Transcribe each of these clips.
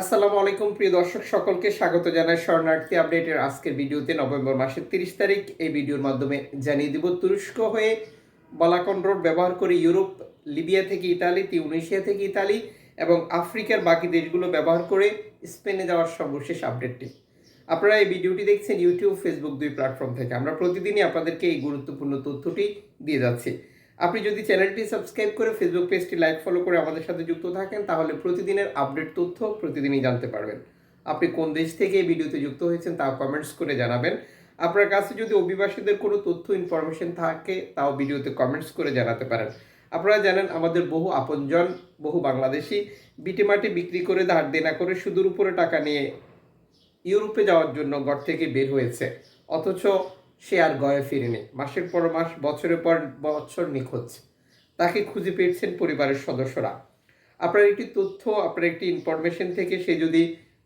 আসসালামু আলাইকুম, প্রিয় দর্শক, সকলকে স্বাগত জানাই শরণার্থী আপডেটের আজকের ভিডিওতে, নভেম্বর মাসের তিরিশ তারিখ। এই ভিডিওর মাধ্যমে জানিয়ে দিব, তুরস্ক হয়ে বালাকন রোড ব্যবহার করে ইউরোপ, লিবিয়া থেকে ইতালি, তিউনিশিয়া থেকে ইতালি এবং আফ্রিকার বাকি দেশগুলো ব্যবহার করে স্পেনে যাওয়ার সর্বশেষ আপডেটটি। আপনারা এই ভিডিওটি দেখছেন ইউটিউব, ফেসবুক দুই প্ল্যাটফর্ম থেকে। আমরা প্রতিদিনই আপনাদেরকে এই গুরুত্বপূর্ণ তথ্যটি দিয়ে যাচ্ছি। আপনি যদি চ্যানেলটি সাবস্ক্রাইব করে ফেসবুক পেজটি লাইক ফলো করে আমাদের সাথে যুক্ত থাকেন, তাহলে প্রতিদিনের আপডেট তথ্য প্রতিদিনই জানতে পারবেন। আপনি কোন দেশ থেকে ভিডিওতে যুক্ত হয়েছেন তাও কমেন্টস করে জানাবেন। আপনার কাছে যদি অভিবাসীদের কোনো তথ্য ইনফরমেশন থাকে, তাও ভিডিওতে কমেন্টস করে জানাতে পারেন। আপনারা জানেন, আমাদের বহু আপনজন, বহু বাংলাদেশি বিটেমাটি বিক্রি করে, ধার দেনা করে, সুদূর উপরে টাকা নিয়ে ইউরোপে যাওয়ার জন্য ঘর থেকে বের হয়েছে। অথচ সে আর গয়ে ফিরেনি। মাসের পর মাস, বছরের পর বছর নিখোঁজ। তাকে খুঁজে পেয়েছেন পরিবারের সদস্যরা। আপনার একটি তথ্য, আপনার একটি ইনফরমেশন থেকে সে যদি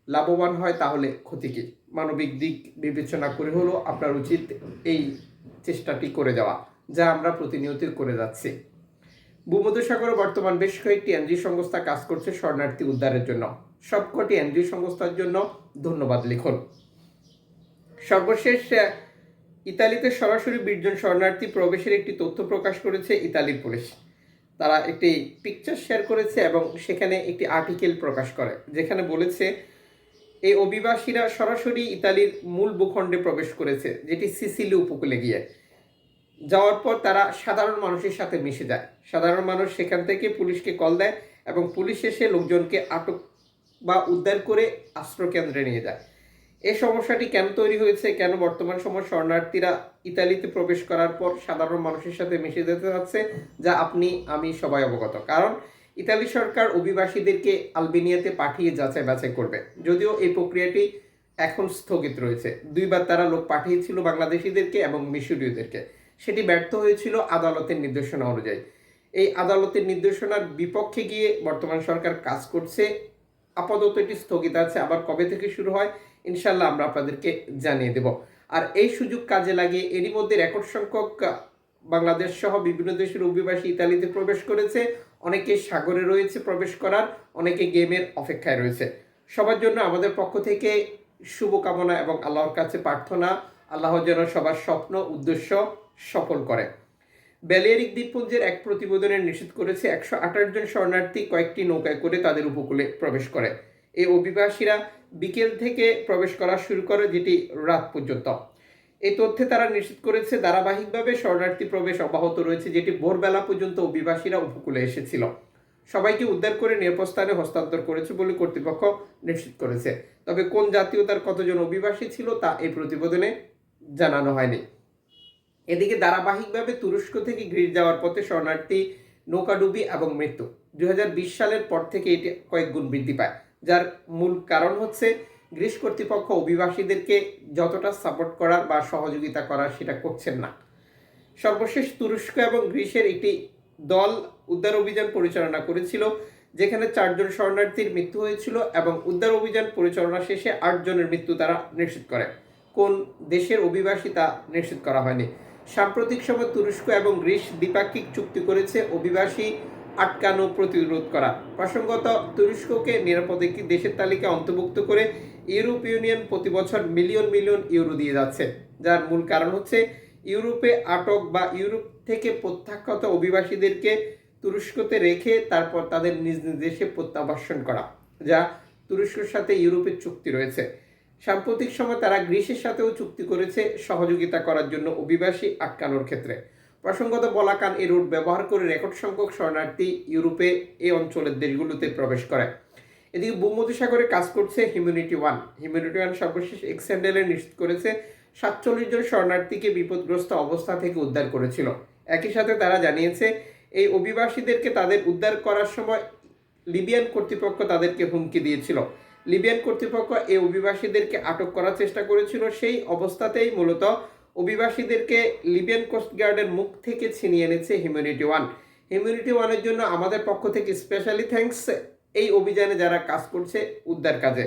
লাভবান হয়, তাহলে ক্ষতি কি? মানবিক দিক বিবেচনা করে হলেও আপনার উচিত এই চেষ্টাটি করে যাওয়া, যা আমরা প্রতিনিয়ত করে যাচ্ছি। ভূমধ্যসাগরে বর্তমান বেশ কয়েকটি এনজিও সংস্থা কাজ করছে শরণার্থী উদ্ধারের জন্য। সবকটি এনজিও সংস্থার জন্য ধন্যবাদ লিখুন। সর্বশেষ ইতালিতে সরাসরি বিশজন শরণার্থী প্রবেশের একটি তথ্য প্রকাশ করেছে ইতালির পুলিশ। তারা একটি পিকচার শেয়ার করেছে এবং সেখানে একটি আর্টিকেল প্রকাশ করে, যেখানে বলেছে, এই অভিবাসীরা সরাসরি ইতালির মূল ভূখণ্ডে প্রবেশ করেছে, যেটি সিসিলি উপকূলে গিয়ে। যাওয়ার পর তারা সাধারণ মানুষের সাথে মিশে যায়। সাধারণ মানুষ সেখান থেকে পুলিশকে কল দেয় এবং পুলিশ এসে লোকজনকে আটক বা উদ্ধার করে আশ্রয়কেন্দ্রে নিয়ে যায়। এই সমস্যাটি কেন তৈরি হয়েছে? কেন বর্তমান সময় শরণার্থীরা ইতালিতে প্রবেশ করার পর সাধারণ মানুষের সাথে মিশে যেতে যাচ্ছে যা আপনি, আমি সবাই অবগত। কারণ ইতালি সরকার অভিবাসীদেরকে আলবেনিয়াতে পাঠিয়ে যাচাই বাছাই করবে। যদিও এই প্রক্রিয়াটি এখন স্থগিত রয়েছে। দুইবার তারা লোক পাঠিয়েছিল বাংলাদেশিদেরকে এবং মিশরীয়দেরকে। সেটি ব্যর্থ হয়েছিল আদালতের নির্দেশনা অনুযায়ী। এই আদালতের নির্দেশনার বিপক্ষে গিয়ে বর্তমান সরকার কাজ করছে। আপাতত এটি স্থগিত আছে। আবার কবে থেকে শুরু হয় ইনশাল্লাহ আমরা আপনাদেরকে জানিয়ে দেব। আর এই সুযোগ কাজে লাগিয়ে এরই মধ্যে রেকর্ড সংখ্যক বাংলাদেশ সহ বিভিন্ন দেশের অভিবাসী ইতালিতে প্রবেশ করেছে। অনেকে সাগরে রয়েছে প্রবেশ করার, অনেকে গেমের অপেক্ষায় রয়েছে। সবার জন্য আমাদের পক্ষ থেকে শুভকামনা এবং আল্লাহর কাছে প্রার্থনা। আল্লাহ যেন সবার স্বপ্ন, উদ্দেশ্য সফল করে। ব্যালিয়ারিক দ্বীপপুঞ্জের এক প্রতিবেদনে নিশ্চিত করেছে, একশো আঠাশ জন শরণার্থী কয়েকটি নৌকায় করে তাদের উপকূলে প্রবেশ করে। এই অভিবাসীরা বিকেল থেকে প্রবেশ করা শুরু করে, যেটি রাত পর্যন্ত। এই তথ্যে তারা নিশ্চিত করেছে, ধারাবাহিকভাবে শরণার্থী প্রবেশ অব্যাহত রয়েছে, যেটি ভোরবেলা পর্যন্ত অভিবাসীরা উপকূলে এসেছিল। সবাইকে উদ্ধার করে নিরাপদ স্থানে হস্তান্তর করেছে বলে কর্তৃপক্ষ নিশ্চিত করেছে। তবে কোন জাতীয়তার কতজন অভিবাসী ছিল তা এই প্রতিবেদনে জানানো হয়নি। এদিকে ধারাবাহিকভাবে তুরস্ক থেকে গ্রিস যাওয়ার পথে শরণার্থী নৌকাডুবি এবং মৃত্যু। দু হাজার বিশ সালের পর থেকে এটি কয়েক গুণ বৃদ্ধি পায়। যার মূল কারণ হচ্ছে গ্রিস কর্তৃপক্ষ অভিবাসীদেরকে যতটা সাপোর্ট করার বা সহযোগিতা করার সেটা করছেন না। সর্বশেষ তুরস্ক এবং গ্রিসের একটি দল উদ্ধার অভিযান পরিচালনা করেছিল, যেখানে চারজন শরণার্থীর মৃত্যু হয়েছিল এবং উদ্ধার অভিযান পরিচালনা শেষে আটজনের মৃত্যু তারা নিশ্চিত করে। কোন দেশের অভিবাসী তা নিশ্চিত করা হয়নি। সাম্প্রতিক সময় তুরস্ক এবং গ্রিস দ্বিপাক্ষিক চুক্তি করেছে, অভিবাসী আটকানো প্রতিরোধ করা। প্রসঙ্গত, তুরস্ককে নিরাপদ একটি দেশের তালিকা অন্তর্ভুক্ত করে ইউরোপ ইউনিয়ন প্রতি বছর মিলিয়ন মিলিয়ন ইউরো দিয়ে যাচ্ছে। যার মূল কারণ হচ্ছে, ইউরোপে আটক বা ইউরোপ থেকে প্রত্যাখ্যাত অভিবাসীদেরকে তুরস্কতে রেখে তারপর তাদের নিজ নিজ দেশে প্রত্যাবাসন করা, যা তুরস্কর সাথে ইউরোপের চুক্তি রয়েছে। সাম্প্রতিক সময় তারা গ্রিসের সাথেও চুক্তি করেছে সহযোগিতা করার জন্য অভিবাসী আটকানোর ক্ষেত্রে। প্রসঙ্গত বলাকান এই রুট ব্যবহার করে রেকর্ড সংখ্যক শরণার্থী ইউরোপে এই অঞ্চলের দেশগুলোতে প্রবেশ করে। এদিকে ভূমধ্যসাগরে কাজ করছে হিউম্যানিটি ওয়ান। হিউম্যানিটি ওয়ান সর্বশেষ এক্স হ্যান্ডেলে নিশ্চিত করেছে সাতচল্লিশ জন শরণার্থীকে বিপদগ্রস্ত অবস্থা থেকে উদ্ধার করেছিল। একই সাথে তারা জানিয়েছে, এই অভিবাসীদেরকে তাদের উদ্ধার করার সময় লিবিয়ান কর্তৃপক্ষ তাদেরকে হুমকি দিয়েছিল। লিবিয়ান কর্তৃপক্ষ এই অভিবাসীদেরকে আটক করার চেষ্টা করেছিল। সেই অবস্থাতেই মূলত অভিবাসীদেরকে লিবিয়ান কোস্টগার্ডের মুখ থেকে ছিনিয়ে এনেছে হিউম্যানিটি ওয়ান। হিউম্যানিটি ওয়ানের জন্য আমাদের পক্ষ থেকে স্পেশালি থ্যাঙ্কস এই অভিযানে যারা কাজ করছে উদ্ধার কাজে।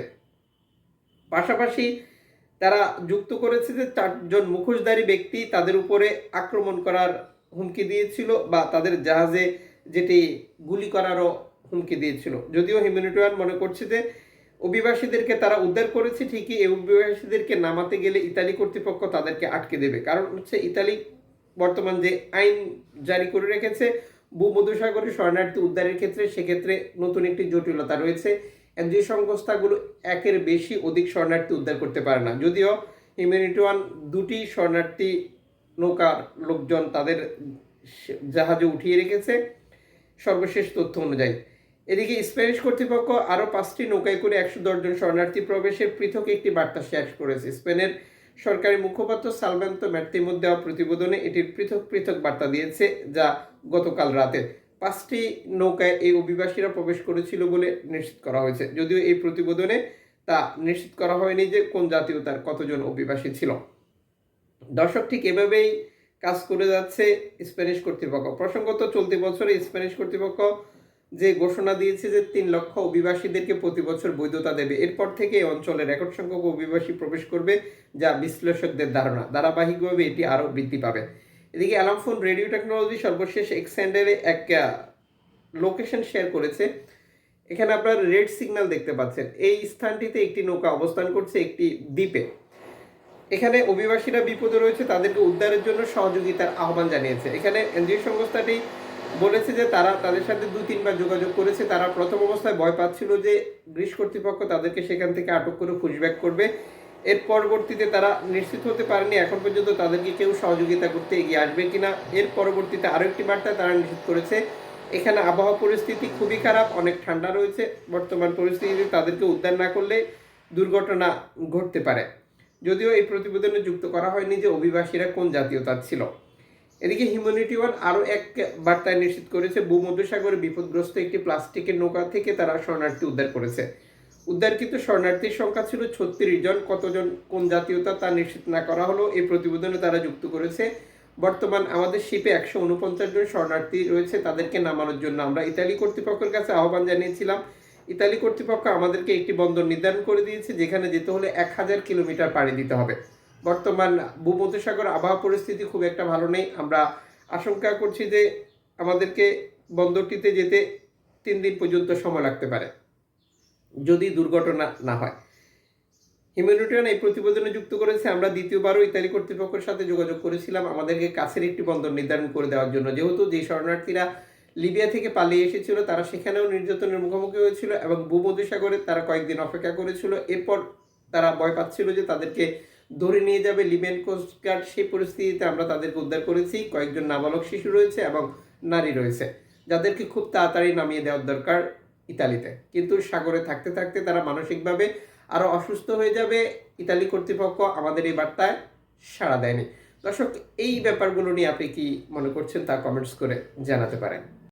পাশাপাশি তারা যুক্ত করেছে যে চারজন মুখোশধারী ব্যক্তি তাদের উপরে আক্রমণ করার হুমকি দিয়েছিল বা তাদের জাহাজে যেটি গুলি করারও হুমকি দিয়েছিল। যদিও হিউম্যানিটি ওয়ান মনে করছে যে অভিবাসীদেরকে তারা উদ্ধার করেছে ঠিকই, এই অভিবাসীদেরকে নামাতে গেলে ইতালি কর্তৃপক্ষ তাদেরকে আটকে দেবে। কারণ হচ্ছে ইতালি বর্তমান যে আইন জারি করে রেখেছে ভূমধ্যসাগরে শরণার্থী উদ্ধারের ক্ষেত্রে সেক্ষেত্রে নতুন একটি জটিলতা রয়েছে। এনজিও সংস্থাগুলো একের বেশি অধিক শরণার্থী উদ্ধার করতে পারে না। যদিও হিউম্যানিটি ওয়ান দুটি শরণার্থী নৌকার লোকজন তাদের জাহাজে উঠিয়ে রেখেছে। সর্বশেষ তথ্য অনুযায়ী এদিকে স্প্যানিশ কর্তৃপক্ষ আরও পাঁচটি নৌকায় করে একশো দশজন শরণার্থী প্রবেশের পৃথক একটি বার্তা শেষ করেছে। স্পেনের সরকারি মুখপাত্র সালভেন্তো ম্যাট্টিমোর দেওয়া প্রতিবেদনে এটির পৃথক পৃথক বার্তা দিয়েছে, যা গতকাল রাতে পাঁচটি নৌকায় এই অভিবাসীরা প্রবেশ করেছিল বলে নিশ্চিত করা হয়েছে। যদিও এই প্রতিবেদনে তা নিশ্চিত করা হয়নি যে কোন জাতীয়তার কতজন অভিবাসী ছিল। দর্শক, ঠিক এভাবেই কাজ করে যাচ্ছে স্প্যানিশ কর্তৃপক্ষ। প্রসঙ্গত, চলতি বছরে স্প্যানিশ কর্তৃপক্ষ যে ঘোষণা দিয়েছে যে তিন লক্ষ অভিবাসীদেরকে প্রতি বছর বৈধতা দেবে। এরপর থেকে অঞ্চলে রেকর্ড সংখ্যক অভিবাসী প্রবেশ করবে, যা বিশ্লেষকদের ধারণা। ধারাবাহিকভাবে এটি আরও বৃদ্ধি পাবে। এদিকে অ্যালামফোন রেডিও টেকনোলজি, সর্বশেষ এক্সেন্ডারে এক লোকেশন শেয়ার করেছে। এখানে আপনার রেড সিগন্যাল দেখতে পাচ্ছেন। এই স্থানটিতে একটি নৌকা অবস্থান করছে একটি দ্বীপে। এখানে অভিবাসীরা বিপদে রয়েছে, তাদেরকে উদ্ধারের জন্য সহযোগিতার আহ্বান জানিয়েছে। এখানে এনজিও সংস্থাটি বলেছে যে তারা তাদের সাথে দু তিনবার যোগাযোগ করেছে। তারা প্রথম অবস্থায় ভয় পাচ্ছিল যে গ্রিস কর্তৃপক্ষ তাদেরকে সেখান থেকে আটক করে পুশব্যাক করবে। এর পরবর্তীতে তারা নিশ্চিত হতে পারেনি। এখন পর্যন্ত তাদেরকে কেউ সহযোগিতা করতে এগিয়ে আসবে কিনা, এর পরবর্তীতে আরও একটি বার্তায় তারা নিশ্চিত করেছে। এখানে আবহাওয়া পরিস্থিতি খুবই খারাপ, অনেক ঠান্ডা রয়েছে। বর্তমান পরিস্থিতিতে তাদেরকে উদ্ধার না করলে দুর্ঘটনা ঘটতে পারে। যদিও এই প্রতিবেদনে যুক্ত করা হয়নি যে অভিবাসীরা কোন জাতীয়তার ছিল। এদিকে হিউম্যানিটি ওয়ান আরও এক বার্তায় নিশ্চিত করেছে, ভূমধ্যসাগরে বিপদগ্রস্ত একটি প্লাস্টিকের নৌকা থেকে তারা শরণার্থী উদ্ধার করেছে। উদ্ধারকৃত শরণার্থীর সংখ্যা ছিল ছত্রিশ জন, কতজন, কোন জাতীয়তা তা নিশ্চিত না করা হলো এই প্রতিবেদনে তারা যুক্ত করেছে। বর্তমান আমাদের শিপে একশো উনপঞ্চাশ জন শরণার্থী রয়েছে, তাদেরকে নামানোর জন্য আমরা ইতালি কর্তৃপক্ষের কাছে আহ্বান জানিয়েছিলাম। ইতালি কর্তৃপক্ষ আমাদেরকে একটি বন্দর নির্ধারণ করে দিয়েছে, যেখানে যেতে হলে এক হাজার কিলোমিটার পাড়ি দিতে হবে। বর্তমান ভূমধ্যসাগর আবহাওয়া পরিস্থিতি খুব একটা ভালো নেই। আমরা আশঙ্কা করছি যে আমাদেরকে বন্দরটিতে যেতে তিন দিন পর্যন্ত সময় লাগতে পারে, যদি দুর্ঘটনা না হয়। হিউম্যানিটিয়ান এই প্রতিবেদনে যুক্ত করেছে, আমরা দ্বিতীয়বারও ইতালি কর্তৃপক্ষের সাথে যোগাযোগ করেছিলাম, আমাদেরকে কাছের একটি বন্দর নির্ধারণ করে দেওয়ার জন্য। যেহেতু যে শরণার্থীরা লিবিয়া থেকে পালিয়ে এসেছিল, তারা সেখানেও নির্যাতনের মুখোমুখি হয়েছিল এবং ভূমধ্যসাগরে তারা কয়েকদিন অপেক্ষা করেছিল। এরপর তারা ভয় পাচ্ছিল যে তাদেরকে ধরে নিয়ে যাবে লিবিয়ান কোস্টগার্ড সেই পরিস্থিতিতে আমরা তাদেরকে উদ্ধার করেছি। কয়েকজন নাবালক শিশু রয়েছে এবং নারী রয়েছে, যাদেরকে খুব তাড়াতাড়ি নামিয়ে দেওয়ার দরকার ইতালিতে। কিন্তু সাগরে থাকতে থাকতে তারা মানসিকভাবে আরও অসুস্থ হয়ে যাবে। ইতালি কর্তৃপক্ষ আমাদের এই বার্তায় সাড়া দেয়নি। দর্শক, এই ব্যাপারগুলো নিয়ে আপনি কি মনে করছেন তা কমেন্টস করে জানাতে পারেন।